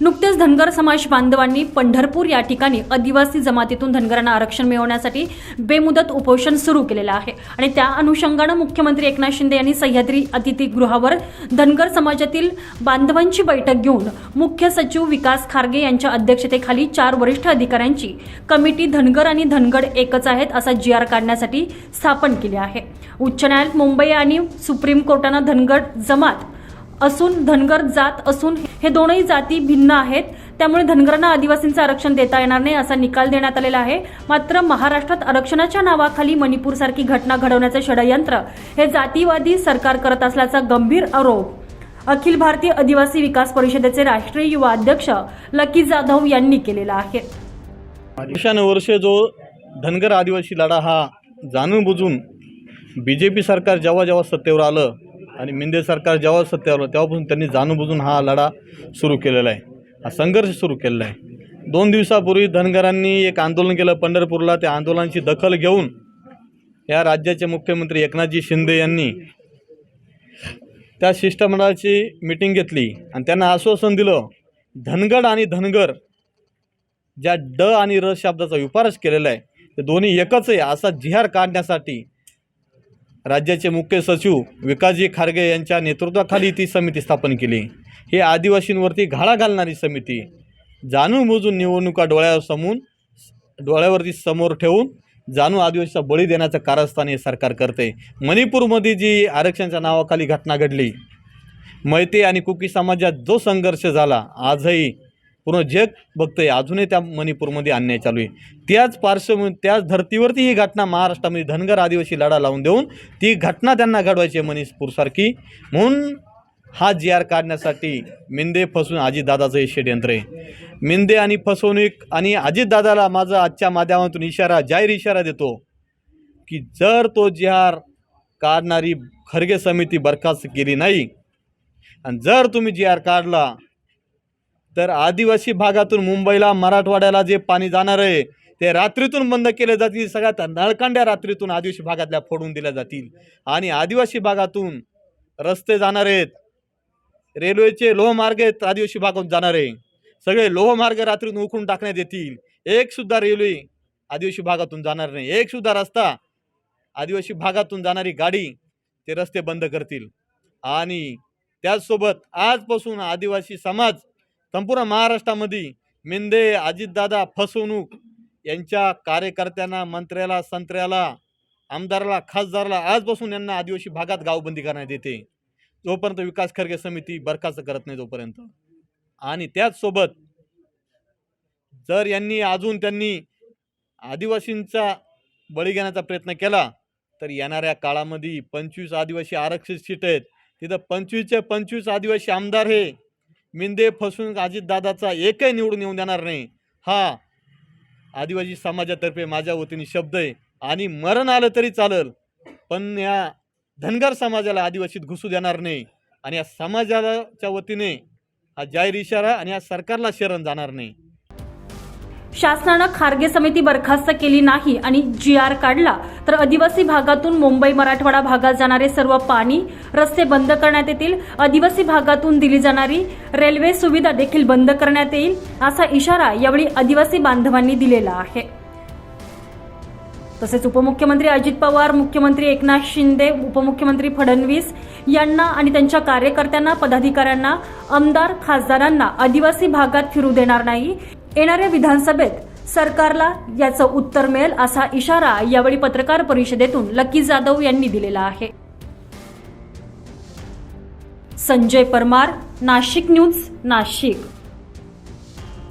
नुकतेच धनगर समाज बांधवांनी पंढरपूर या ठिकाणी आदिवासी जमातीतून धनगरांना आरक्षण मिळवण्यासाठी बेमुदत उपोषण सुरू केलेलं आहे. आणि त्या अनुषंगानं मुख्यमंत्री एकनाथ शिंदे यांनी सह्याद्री अतिथीगृहावर धनगर समाजातील बांधवांची बैठक घेऊन मुख्य सचिव विकास खारगे यांच्या अध्यक्षतेखाली चार वरिष्ठ अधिकाऱ्यांची कमिटी धनगर आणि धनगड एकच आहेत असा जी आर काढण्यासाठी स्थापन केली आहे. उच्च न्यायालयात मुंबई आणि सुप्रीम कोर्टानं धनगड जमात असून धनगर जात असून हे दोनही जाती भिन्न आहेत. त्यामुळे धनगरांना आदिवासींचं आरक्षण देता येणार नाही असा निकाल देण्यात आलेला आहे. मात्र महाराष्ट्रात आरक्षणाच्या नावाखाली मणिपूरसारखी घटना घडवण्याचे षडयंत्र हे जातीवादी सरकार करत असल्याचा गंभीर आरोप. अखिल भारतीय आदिवासी विकास परिषदेचे राष्ट्रीय युवा अध्यक्ष लकी जाधव यांनी केलेला आहे. वर्षानुवर्षे जो धनगर आदिवासी लढा हा जाणून बुजून बी जे पी सरकार जेव्हा जेव्हा सत्तेवर आलं आणि मिंदे सरकार जेव्हा सत्तेवर तेव्हापासून त्यांनी जाणून बुजून हा लढा सुरू केलेला आहे. हा संघर्ष सुरू केलेला आहे. दोन दिवसापूर्वी धनगरांनी एक आंदोलन केलं पंढरपूरला. त्या आंदोलनाची दखल घेऊन या राज्याचे मुख्यमंत्री एकनाथजी शिंदे यांनी त्या शिष्टमंडळाची मिटिंग घेतली आणि त्यांना आश्वासन दिलं धनगड आणि धनगर ज्या ड आणि र शब्दाचा विपारस केलेला आहे ते दोन्ही एकच आहे असा जिहार काढण्यासाठी राज्याचे मुख्य सचिव विकासजी खारगे यांच्या नेतृत्वाखाली ती समिती स्थापन केली. ही आदिवासींवरती घाळा घालणारी समिती. जाणून बुजून निवडणुका डोळ्यावर समून डोळ्यावरती समोर ठेवून जाणू आदिवासीचा बळी देण्याचं कारस्थान हे सरकार करते. मणिपूरमध्ये जी आरक्षणाच्या नावाखाली घटना घडली मैते आणि कुकी समाजात जो संघर्ष झाला आजही पूर्ण जग बघतंय. अजूनही त्या मणिपूरमध्ये अन्याय चालू आहे. त्याच पार्श्वभूमी त्याच धर्तीवरती ही घटना महाराष्ट्रामध्ये धनगर आदिवासी लढा लावून देऊन ती घटना त्यांना घडवायची आहे मणिपूरसारखी. म्हणून हा जी आर काढण्यासाठी मिंदे फसवून अजितदादाचं हे षडयंत्र आहे. मिंदे आणि फसवणूक आणि अजितदादाला माझा आजच्या माध्यमातून इशारा जाहीर इशारा देतो की जर तो जी आर काढणारी खरगे समिती बरखास्त केली नाही आणि जर तुम्ही जी आर काढला तर आदिवासी भागातून मुंबईला मराठवाड्याला जे पाणी जाणार आहे ते रात्रीतून बंद केले जातील. सगळ्यात नळकांड्या रात्रीतून आदिवासी भागातल्या फोडून दिल्या जातील. आणि आदिवासी भागातून रस्ते जाणार आहेत. रेल्वेचे लोहमार्ग आहेत आदिवासी भागातून जाणार आहे. सगळे लोहमार्ग रात्रीतून उखडून टाकण्यात येतील. एकसुद्धा रेल्वे आदिवासी भागातून जाणार नाही. एकसुद्धा रस्ता आदिवासी भागातून जाणारी गाडी ते रस्ते बंद करतील. आणि त्याचसोबत आजपासून आदिवासी समाज संपूर्ण महाराष्ट्रामध्ये मेंदे अजितदादा फसवणूक यांच्या कार्यकर्त्यांना मंत्र्याला संत्र्याला आमदाराला खासदाराला आजपासून यांना आदिवासी भागात गावबंदी करण्यात येते. जोपर्यंत विकास खर्गे समिती बरखास्त करत नाही तोपर्यंत. आणि त्याचसोबत जर यांनी अजून त्यांनी आदिवासींचा बळी घेण्याचा प्रयत्न केला तर येणाऱ्या काळामध्ये पंचवीस आदिवासी आरक्षित सीट आहेत. तिथं पंचवीसचे पंचवीस आदिवासी आमदार हे मिंदे फसवून अजितदादाचा एकही निवडून येऊन देणार नाही. हा आदिवासी समाजातर्फे माझ्या वतीने शब्द आहे. आणि मरण आलं तरी चालेल पण या धनगर समाजाला आदिवासीत घुसू देणार नाही. आणि या समाजाच्या वतीने हा जाहीर इशारा आणि या सरकारला शरण जाणार नाही. शासनानं खारगे समिती बरखास्त केली नाही आणि जी आर काढला तर आदिवासी भागातून मुंबई मराठवाडा भागात जाणारे सर्व पाणी रस्ते बंद करण्यात येतील. आदिवासी भागातून दिली जाणारी रेल्वे सुविधा देखील बंद करण्यात येईल असा इशारा यावेळी आदिवासी बांधवांनी दिलेला आहे. तसेच उपमुख्यमंत्री अजित पवार मुख्यमंत्री एकनाथ शिंदे उपमुख्यमंत्री फडणवीस यांना आणि त्यांच्या कार्यकर्त्यांना पदाधिकाऱ्यांना आमदार खासदारांना आदिवासी भागात फिरू देणार नाही. येणाऱ्या विधानसभेत सरकारला याचं उत्तर मिळेल असा इशारा यावेळी पत्रकार परिषदेतून लकी जाधव यांनी दिलेला आहे. संजय परमार नाशिक न्यूज नाशिक.